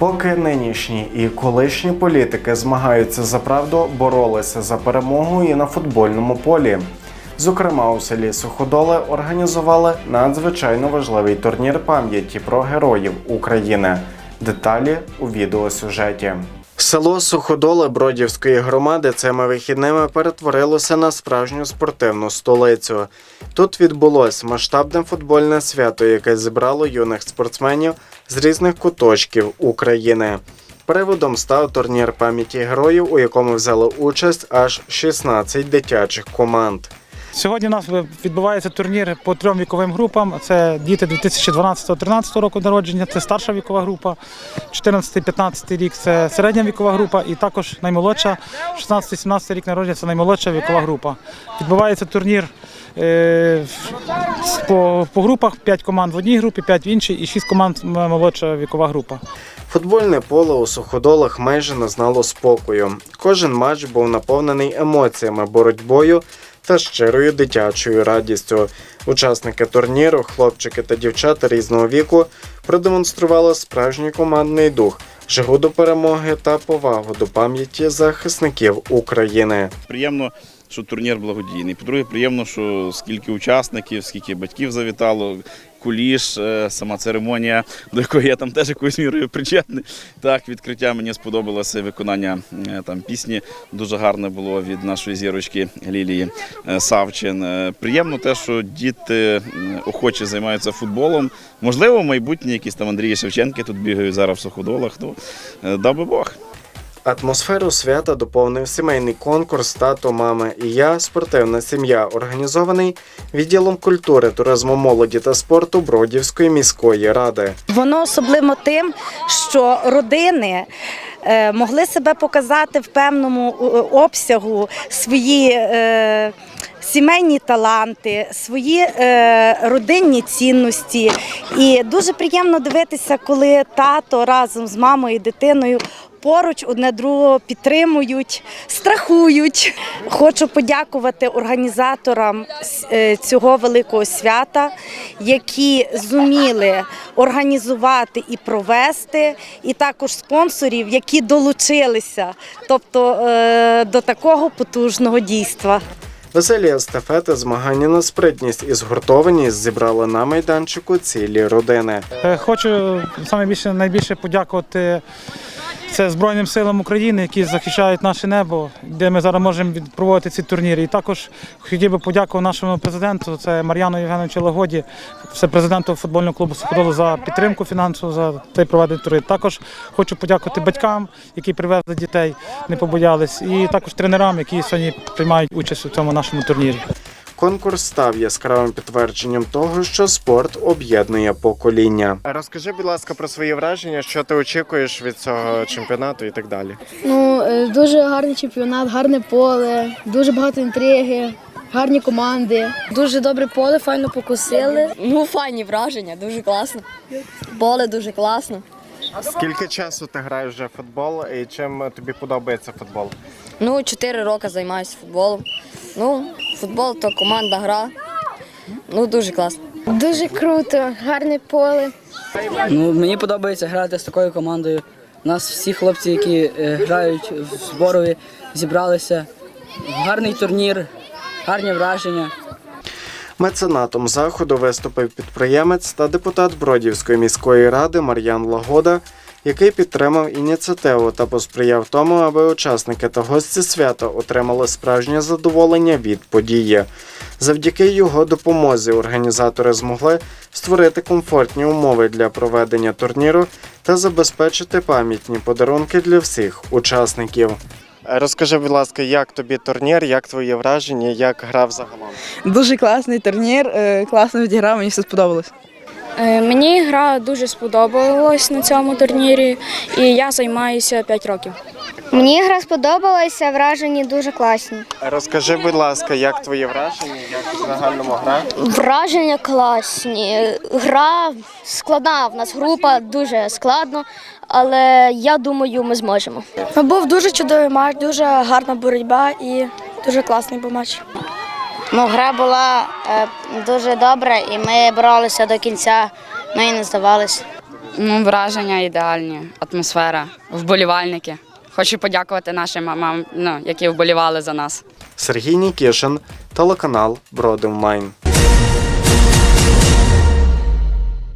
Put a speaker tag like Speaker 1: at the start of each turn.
Speaker 1: Поки нинішні і колишні політики змагаються за правду, боролися за перемогу і на футбольному полі. Зокрема, у селі Суходоле організували надзвичайно важливий турнір пам'яті про героїв України. Деталі у відеосюжеті. Село Суходоле Бродівської громади цими вихідними перетворилося на справжню спортивну столицю. Тут відбулось масштабне футбольне свято, яке зібрало юних спортсменів з різних куточків України. Приводом став турнір пам'яті героїв, у якому взяли участь аж 16 дитячих команд.
Speaker 2: Сьогодні у нас відбувається турнір по трьом віковим групам. Це діти 2012-2013 року народження, це старша вікова група, 14-15 рік це середня вікова група, і також наймолодша, 16-17 рік народження це наймолодша вікова група. Відбувається турнір е, по, по групах: 5 команд в одній групі, 5 в іншій і 6 команд молодша вікова група.
Speaker 1: Футбольне поле у суходолах майже не знало спокою. Кожен матч був наповнений емоціями, боротьбою та щирою дитячою радістю. Учасники турніру, хлопчики та дівчата різного віку, продемонстрували справжній командний дух, жагу до перемоги та повагу до пам'яті захисників України.
Speaker 3: Приємно, що турнір благодійний. По-друге, приємно, що скільки учасників, скільки батьків завітало, куліш, е, сама церемонія, до якої я там теж якоюсь мірою причетний. Так, відкриття мені сподобалося виконання е, там пісні. Дуже гарне було від нашої зірочки Лілії е, Савчин. Приємно те, що діти охоче займаються футболом. Можливо, в майбутнє якісь там Андрії Шевченки тут бігають зараз в суходолах. Ну, дав би Бог.
Speaker 1: Атмосферу свята доповнив сімейний конкурс Тато, мама і я, спортивна сім'я, організований відділом культури, туризму, молоді та спорту Бродівської міської ради.
Speaker 4: Воно особливо тим, що родини е, могли себе показати в певному е, обсягу свої. е, Сімейні таланти, свої е, родинні цінності, і дуже приємно дивитися, коли тато разом з мамою і дитиною поруч одне другого підтримують, страхують. Хочу подякувати організаторам е, цього великого свята, які зуміли організувати і провести, і також спонсорів, які долучилися, тобто е, до такого потужного дійства.
Speaker 1: Веселі естафети, змагання на спритність і згуртованість зібрали на майданчику цілі родини.
Speaker 2: Е, Хочу саме більше найбільше подякувати це Збройним силам України, які захищають наше небо, де ми зараз можемо проводити ці турніри. І також хотів би подякувати нашому президенту, це Мар'яну Євгеновичу Лагоді, це президенту футбольного клубу Суходолу за підтримку фінансову за цей проведений турнір. Також хочу подякувати батькам, які привезли дітей, не побоялись, і також тренерам, які сьогодні приймають участь у цьому нашому турнірі.
Speaker 1: Конкурс став яскравим підтвердженням того, що спорт об'єднує покоління. Розкажи, будь ласка, про свої враження, що ти очікуєш від цього чемпіонату і так далі.
Speaker 5: Ну, е, дуже гарний чемпіонат, гарне поле, дуже багато інтриги, гарні команди.
Speaker 6: Дуже добре поле, файно покусили. Ну, файні враження, дуже класно. Поле дуже класно.
Speaker 1: Скільки часу ти граєш вже в футбол і чим тобі подобається футбол?
Speaker 6: Ну, 4 роки займаюся футболом. Ну, футбол то командна гра. Ну, дуже класно.
Speaker 5: Дуже круто, гарне поле.
Speaker 7: Ну, мені подобається грати з такою командою. У нас всі хлопці, які е, грають в зборові, зібралися. Гарний турнір, гарні враження.
Speaker 1: Меценатом заходу виступив підприємець та депутат Бродівської міської ради Мар'ян Лагода, який підтримав ініціативу та посприяв тому, аби учасники та гості свята отримали справжнє задоволення від події. Завдяки його допомозі організатори змогли створити комфортні умови для проведення турніру та забезпечити пам'ятні подарунки для всіх учасників. Розкажи, будь ласка, як тобі турнір, як твої враження, як грав загалом?
Speaker 8: Дуже класний турнір, е, класно відіграв, мені все сподобалось.
Speaker 9: Е, Мені гра дуже сподобалась на цьому турнірі, і я займаюся 5 років.
Speaker 5: Мені гра сподобалася, враження дуже класні.
Speaker 1: Розкажи, будь ласка, як твої враження, як в загальному гра?
Speaker 5: Враження класні. Гра складна. В нас група дуже складно, але я думаю, ми зможемо.
Speaker 9: Був дуже чудовий матч, дуже гарна боротьба і дуже класний був матч.
Speaker 4: Ну, гра була е, дуже добра, і ми боролися до кінця. ну і не здавалися.
Speaker 10: Ну, враження ідеальні, атмосфера, вболівальники. Хочу подякувати нашим мамам, ну, які вболівали за нас.
Speaker 1: Сергій Нікішин, телеканал Бродимлайн.